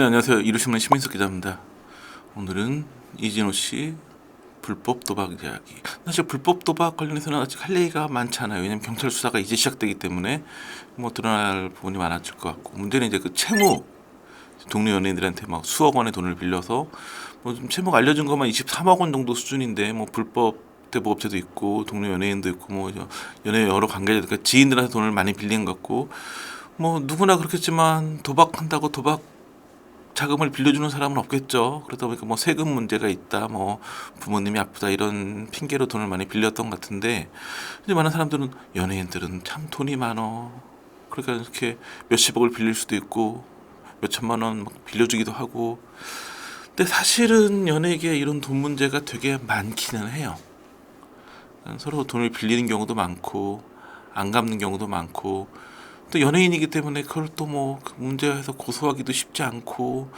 네 안녕하세요 이루신문 시민석 기자입니다. 오늘은 이진호 씨 불법 도박 이야기. 사실 불법 도박 관련해서는 아직 할 얘기가 많지 않아요. 왜냐면 경찰 수사가 이제 시작되기 때문에 뭐 드러날 부분이 많아질 것 같고 문제는 이제 그 채무 동료 연예인들한테 막 수억 원의 돈을 빌려서 뭐 좀 채무가 알려진 것만 23억 원 정도 수준인데 뭐 불법 대부업체도 있고 동료 연예인도 있고 뭐 연예 여러 관계자 그러니까 지인들한테 돈을 많이 빌린 것 같고 뭐 누구나 그렇겠지만 도박한다고 도박 자금을 빌려주는 사람은 없겠죠. 그러다 보니까 뭐 세금 문제가 있다, 뭐 부모님이 아프다 이런 핑계로 돈을 많이 빌렸던 것 같은데 이제 많은 사람들은 연예인들은 참 돈이 많어. 그러니까 이렇게 몇십억을 빌릴 수도 있고 몇 천만 원 막 빌려주기도 하고. 근데 사실은 연예계 이런 돈 문제가 되게 많기는 해요. 서로 돈을 빌리는 경우도 많고 안 갚는 경우도 많고 또 연예인이기 때문에 그걸 또 뭐 문제해서 고소하기도 쉽지 않고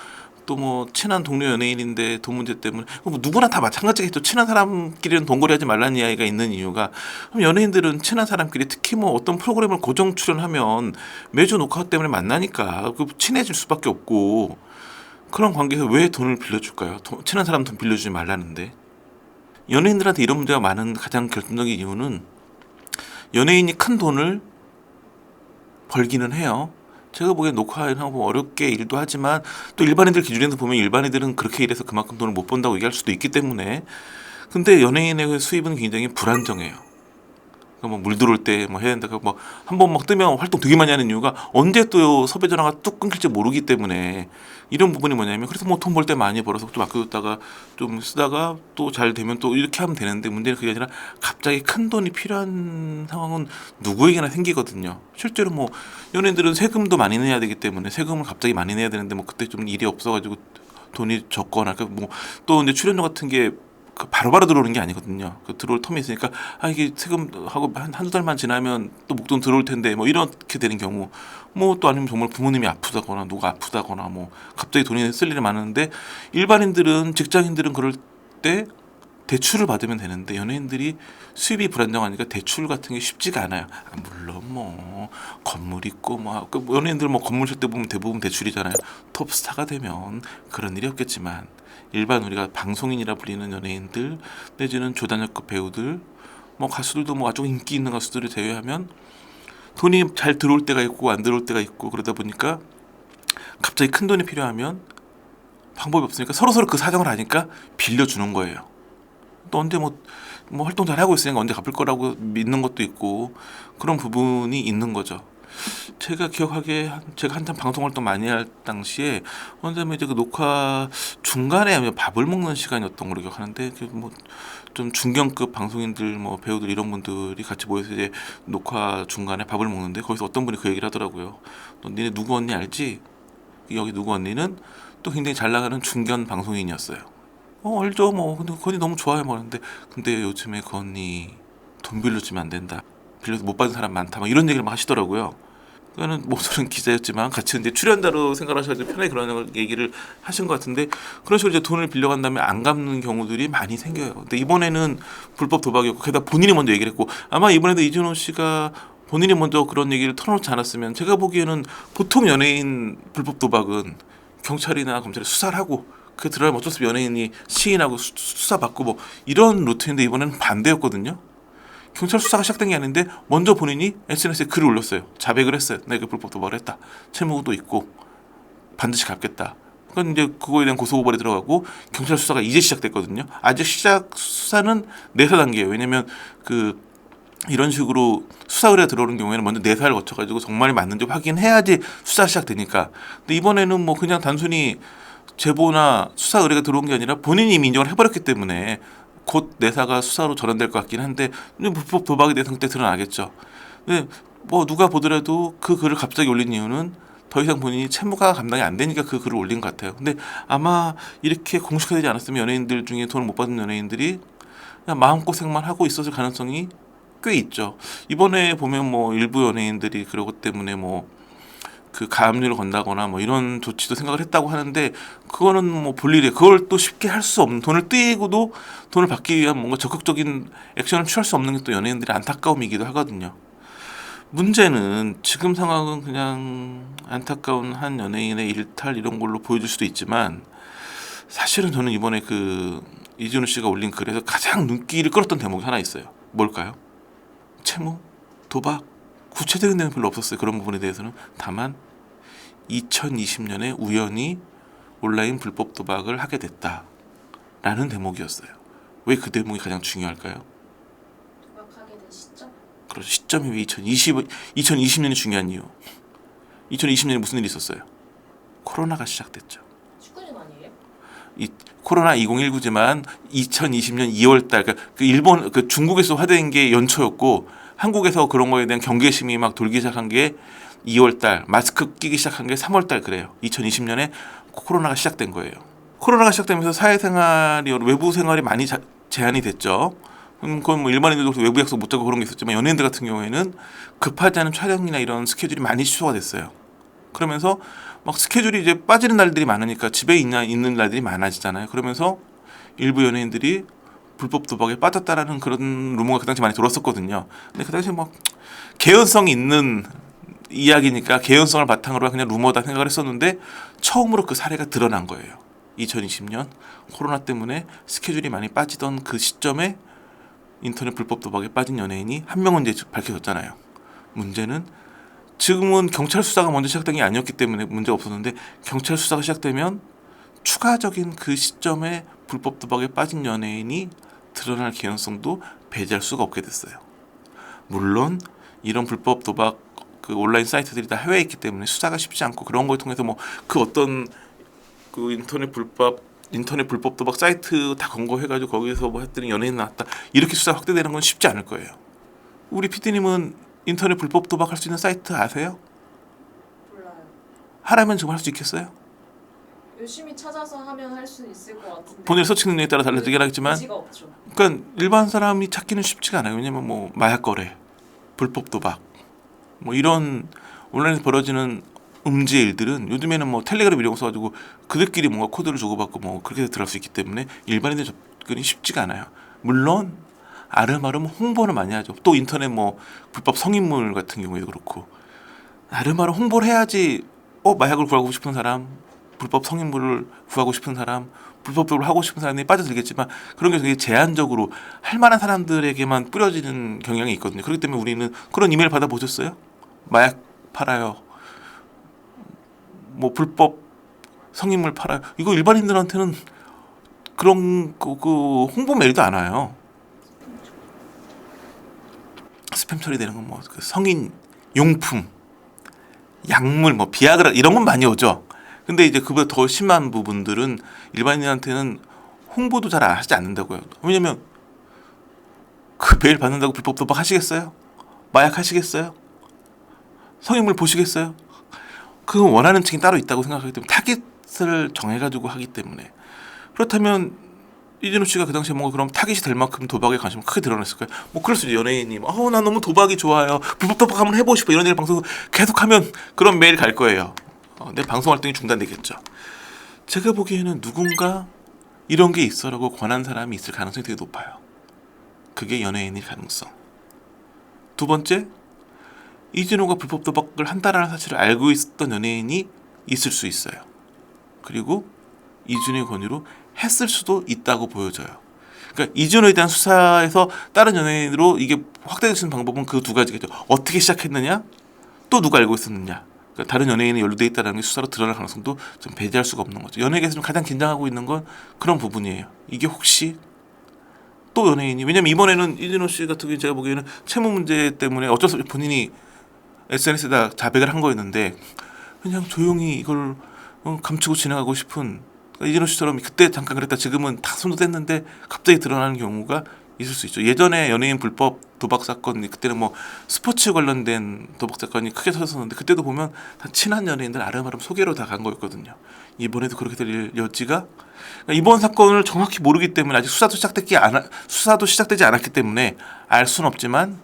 또 뭐 친한 동료 연예인인데 돈 문제 때문에 뭐 누구나 다 마찬가지겠죠. 친한 사람끼리는 돈거래하지 말라는 이야기가 있는 이유가 그럼 연예인들은 친한 사람끼리 특히 뭐 어떤 프로그램을 고정 출연하면 매주 녹화 때문에 만나니까 그 친해질 수밖에 없고 그런 관계에서 왜 돈을 빌려줄까요? 돈- 친한 사람 돈 빌려주지 말라는데 연예인들한테 이런 문제가 많은 가장 결정적인 이유는 연예인이 큰 돈을 벌기는 해요. 제가 보기엔 녹화하고 어렵게 일도 하지만 또 일반인들 기준에서 보면 일반인들은 그렇게 일해서 그만큼 돈을 못 번다고 얘기할 수도 있기 때문에 근데 연예인의 수입은 굉장히 불안정해요. 뭐물 들어올 때 뭐 해야 된다. 뭐한 번 막 뜨면 활동 되게 많이 하는 이유가 언제 또 섭외 전화가 뚝 끊길지 모르기 때문에 이런 부분이 뭐냐면 그래서 뭐 돈 벌 때 많이 벌어서 좀 아껴뒀다가 좀 쓰다가 또 잘 되면 또 이렇게 하면 되는데 문제는 그게 아니라 갑자기 큰 돈이 필요한 상황은 누구에게나 생기거든요. 실제로 뭐 연예인들은 세금도 많이 내야 되기 때문에 세금을 갑자기 많이 내야 되는데 뭐 그때 좀 일이 없어가지고 돈이 적거나 뭐또 이제 출연료 같은 게 그 바로바로 들어오는 게 아니거든요. 그 들어올 텀이 있으니까 아 이게 세금 하고 한 한두 달만 지나면 또 목돈 들어올 텐데 뭐 이렇게 되는 경우 뭐 또 아니면 정말 부모님이 아프다거나 누가 아프다거나 뭐 갑자기 돈이 쓸 일이 많은데 일반인들은 직장인들은 그럴 때 대출을 받으면 되는데 연예인들이 수입이 불안정하니까 대출 같은 게 쉽지가 않아요. 아, 물론 뭐 건물 있고 뭐그 연예인들 뭐 건물 살 때 보면 대부분 대출이잖아요. 톱스타가 되면 그런 일이 없겠지만 일반 우리가 방송인이라 불리는 연예인들 내지는 조단역급 배우들 뭐 가수들도 뭐 아주 인기 있는 가수들을 제외하면 돈이 잘 들어올 때가 있고 안 들어올 때가 있고 그러다 보니까 갑자기 큰 돈이 필요하면 방법이 없으니까 서로 서로 그 사정을 아니까 빌려주는 거예요. 또 언제 뭐, 뭐 활동 잘 하고 있으니까 언제 갚을 거라고 믿는 것도 있고 그런 부분이 있는 거죠. 제가 기억하기에 한- 제가 한참 방송 활동 많이 할 당시에 언제면 이제 그 녹화 중간에 아마 밥을 먹는 시간이었던 걸로 기억하는데 그뭐좀 중견급 방송인들 뭐 배우들 이런 분들이 같이 모여서 이제 녹화 중간에 밥을 먹는데 거기서 어떤 분이 그 얘기를 하더라고요. 너 니네 누구 언니 알지? 여기 누구 언니는 또 굉장히 잘 나가는 중견 방송인이었어요. 어 알죠. 뭐 근데 그 언니 너무 좋아요. 뭐 하는데 근데 요즘에 그 언니 돈 빌려주면 안 된다. 빌려서 못 받은 사람 많다. 막 이런 얘기를 막 하시더라고요. 그거는 모서는 기자였지만 같이 이제 출연자로 생각하셔서 편하게 그런 얘기를 하신 것 같은데 그런 식으로 이제 돈을 빌려간 다음에 안 갚는 경우들이 많이 생겨요. 근데 이번에는 불법 도박이었고 게다가 본인이 먼저 얘기를 했고 아마 이번에도 이준호 씨가 본인이 먼저 그런 얘기를 털어놓지 않았으면 제가 보기에는 보통 연예인 불법 도박은 경찰이나 검찰이 수사를 하고 그 들어가면 어쩔 수 없이 연예인이 시인하고 수- 수사받고 뭐 이런 루트인데 이번에는 반대였거든요. 경찰 수사가 시작된 게 아닌데 먼저 본인이 SNS에 글을 올렸어요. 자백을 했어요. 내가 불법 도박을 했다. 채무도 있고 반드시 갚겠다. 그러니까 이제 그거에 대한 고소 고발이 들어가고 경찰 수사가 이제 시작됐거든요. 아직 시작 수사는 내사 단계예요. 왜냐면 그 이런 식으로 수사 의뢰가 들어오는 경우에는 먼저 내사를 거쳐가지고 정말 맞는지 확인해야지 수사 시작되니까. 근데 이번에는 뭐 그냥 단순히 제보나 수사 의뢰가 들어온 게 아니라 본인이 이미 인정을 해버렸기 때문에 곧 내사가 수사로 전환될 것 같긴 한데 근데 불법 도박에 대해서 그때 드러나겠죠. 근데 뭐 누가 보더라도 그 글을 갑자기 올린 이유는 더 이상 본인이 채무가 감당이 안 되니까 그 글을 올린 것 같아요. 근데 아마 이렇게 공식화 되지 않았으면 연예인들 중에 돈을 못 받은 연예인들이 그냥 마음고생만 하고 있었을 가능성이 꽤 있죠. 이번에 보면 뭐 일부 연예인들이 그러고 때문에 뭐 그 가압류를 건다거나 뭐 이런 조치도 생각을 했다고 하는데 그거는 뭐 볼일에 그걸 또 쉽게 할 수 없는 돈을 떼고도 돈을 받기 위한 뭔가 적극적인 액션을 취할 수 없는 게 또 연예인들의 안타까움이기도 하거든요. 문제는 지금 상황은 그냥 안타까운 한 연예인의 일탈 이런 걸로 보여줄 수도 있지만 사실은 저는 이번에 그 이준우 씨가 올린 글에서 가장 눈길을 끌었던 대목이 하나 있어요. 뭘까요? 채무, 도박, 구체적인 내용은 별로 없었어요. 그런 부분에 대해서는 다만 2020년에 우연히 온라인 불법 도박을 하게 됐다라는 대목이었어요. 왜 그 대목이 가장 중요할까요? 도박하게 된 시점? 그래서 시점이 왜 2020, 2020년이 중요한 이유. 2020년에 무슨 일이 있었어요? 코로나가 시작됐죠. 축구는 아니에요? 이 코로나 2019지만 2020년 2월 달 그, 그 일본 그 중국에서 화된 게 연초였고 한국에서 그런 거에 대한 경계심이 막 돌기 시작한 게 2월 달 마스크 끼기 시작한 게 3월 달 그래요. 2020년에 코로나가 시작된 거예요. 코로나가 시작되면서 사회생활이 외부 생활이 많이 자- 제한이 됐죠. 음, 그건 뭐 일반인들도 외부 약속 못 잡고 그런 게 있었지만 연예인들 같은 경우에는 급하지 않은 촬영이나 이런 스케줄이 많이 취소가 됐어요. 그러면서 막 스케줄이 이제 빠지는 날들이 많으니까 집에 있는 날들이 많아지잖아요. 그러면서 일부 연예인들이 불법 도박에 빠졌다라는 그런 루머가 그 당시 많이 들었었거든요. 근데 그 당시 뭐 개연성이 있는 이야기니까 개연성을 바탕으로 그냥 루머다 생각을 했었는데 처음으로 그 사례가 드러난 거예요. 2020년 코로나 때문에 스케줄이 많이 빠지던 그 시점에 인터넷 불법 도박에 빠진 연예인이 한 명은 이제 밝혀졌잖아요. 문제는 지금은 경찰 수사가 먼저 시작된 게 아니었기 때문에 문제가 없었는데 경찰 수사가 시작되면 추가적인 그 시점에 불법 도박에 빠진 연예인이 드러날 개연성도 배제할 수가 없게 됐어요. 물론 이런 불법 도박 그 온라인 사이트들이 다 해외에 있기 때문에 수사가 쉽지 않고 그런 걸 통해서 뭐 그 어떤 그 인터넷 불법 인터넷 불법 도박 사이트 다 검거해가지고 거기서 뭐 했더니 연예인 나왔다 이렇게 수사 확대되는 건 쉽지 않을 거예요. 우리 PD님은 인터넷 불법 도박할 수 있는 사이트 아세요? 몰라요. 하라면 정말 할 수 있겠어요? 열심히 찾아서 하면 할 수 있을 것 같은데. 본인의 서치 능력에 따라 달라지긴 하겠지만 의지가 없죠. 그러니까 일반 사람이 찾기는 쉽지가 않아요. 왜냐면 뭐 마약 거래, 불법 도박, 뭐 이런 온라인에서 벌어지는 음지의 일들은 요즘에는 뭐 텔레그램 이런 거 써가지고 그들끼리 뭔가 코드를 주고받고 뭐 그렇게 들어갈 수 있기 때문에 일반인들 접근이 쉽지가 않아요. 물론 아름아름 홍보를 많이 하죠. 또 인터넷 뭐 불법 성인물 같은 경우에도 그렇고 아름아름 홍보를 해야지 어 마약을 구하고 싶은 사람, 불법 성인물을 구하고 싶은 사람, 불법적으로 하고 싶은 사람이 빠져들겠지만 그런 게 되게 제한적으로 할 만한 사람들에게만 뿌려지는 경향이 있거든요. 그렇기 때문에 우리는 그런 이메일 받아 보셨어요? 마약 팔아요. 뭐 불법 성인물 팔아요. 이거 일반인들한테는 그런 그, 그 홍보 메일도 안 와요. 스팸 처리되는 건 뭐 성인 용품, 약물, 뭐 비아그라 이런 건 많이 오죠. 근데 이제 그보다 더 심한 부분들은 일반인한테는 홍보도 잘 하지 않는다고요. 왜냐면 그 메일 받는다고 불법 도박 하시겠어요? 마약 하시겠어요? 성인물 보시겠어요? 그건 원하는 층이 따로 있다고 생각하기 때문에 타깃을 정해가지고 하기 때문에 그렇다면 이진우 씨가 그 당시에 뭔가 그럼 타깃이 될 만큼 도박에 관심을 크게 드러냈을까요? 뭐 그럴 수 있죠 연예인이 어나 너무 도박이 좋아요 불법 도박 한번 해보고 싶어 이런 일 방송 계속하면 그런 메일 갈 거예요 어, 내 방송 활동이 중단되겠죠 제가 보기에는 누군가 이런 게 있어라고 권한 사람이 있을 가능성이 되게 높아요 그게 연예인일 가능성 두 번째 이진호가 불법 도박을 한다라는 사실을 알고 있었던 연예인이 있을 수 있어요. 그리고 이준호의 권유로 했을 수도 있다고 보여져요. 그러니까 이준호에 대한 수사에서 다른 연예인으로 이게 확대될 수 있는 방법은 그 두 가지겠죠. 어떻게 시작했느냐, 또 누가 알고 있었느냐. 그러니까 다른 연예인이 연루돼 있다는 게 수사로 드러날 가능성도 좀 배제할 수가 없는 거죠. 연예계에서 좀 가장 긴장하고 있는 건 그런 부분이에요. 이게 혹시 또 연예인이 왜냐면 이번에는 이진호 씨 같은 경우 제가 보기에는 채무 문제 때문에 어쩔 수 없이 본인이 SNS에다 자백을 한 거였는데 그냥 조용히 이걸 어, 감추고 지나가고 싶은 그러니까 이진호 씨처럼 그때 잠깐 그랬다 지금은 다 손도 뗐는데 갑자기 드러나는 경우가 있을 수 있죠. 예전에 연예인 불법 도박 사건 그때는 뭐 스포츠 관련된 도박 사건이 크게 터졌었는데 그때도 보면 다 친한 연예인들 아름아름 소개로 다 간 거였거든요. 이번에도 그렇게 될 여지가 그러니까 이번 사건을 정확히 모르기 때문에 아직 수사도 시작됐기 않아, 수사도 시작되지 않았기 때문에 알 수는 없지만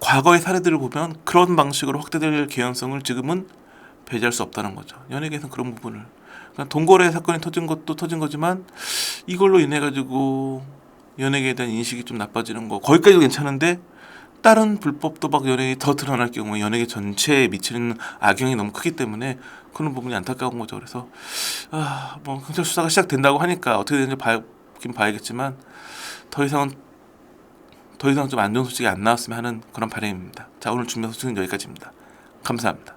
과거의 사례들을 보면 그런 방식으로 확대될 개연성을 지금은 배제할 수 없다는 거죠. 연예계에서는 그런 부분을 그러니까 동거래 사건이 터진 것도 터진 거지만 이걸로 인해 가지고 연예계에 대한 인식이 좀 나빠지는 거 거기까지도 괜찮은데 다른 불법 도박 연예인이 더 드러날 경우에 연예계 전체에 미치는 악영이 너무 크기 때문에 그런 부분이 안타까운 거죠. 그래서 아 뭐 경찰 수사가 시작된다고 하니까 어떻게 되는지 봐긴 봐야겠지만 더 이상은 더 이상 좀 안 좋은 소식이 안 나왔으면 하는 그런 바람입니다. 자 오늘 준비한 소식은 여기까지입니다. 감사합니다.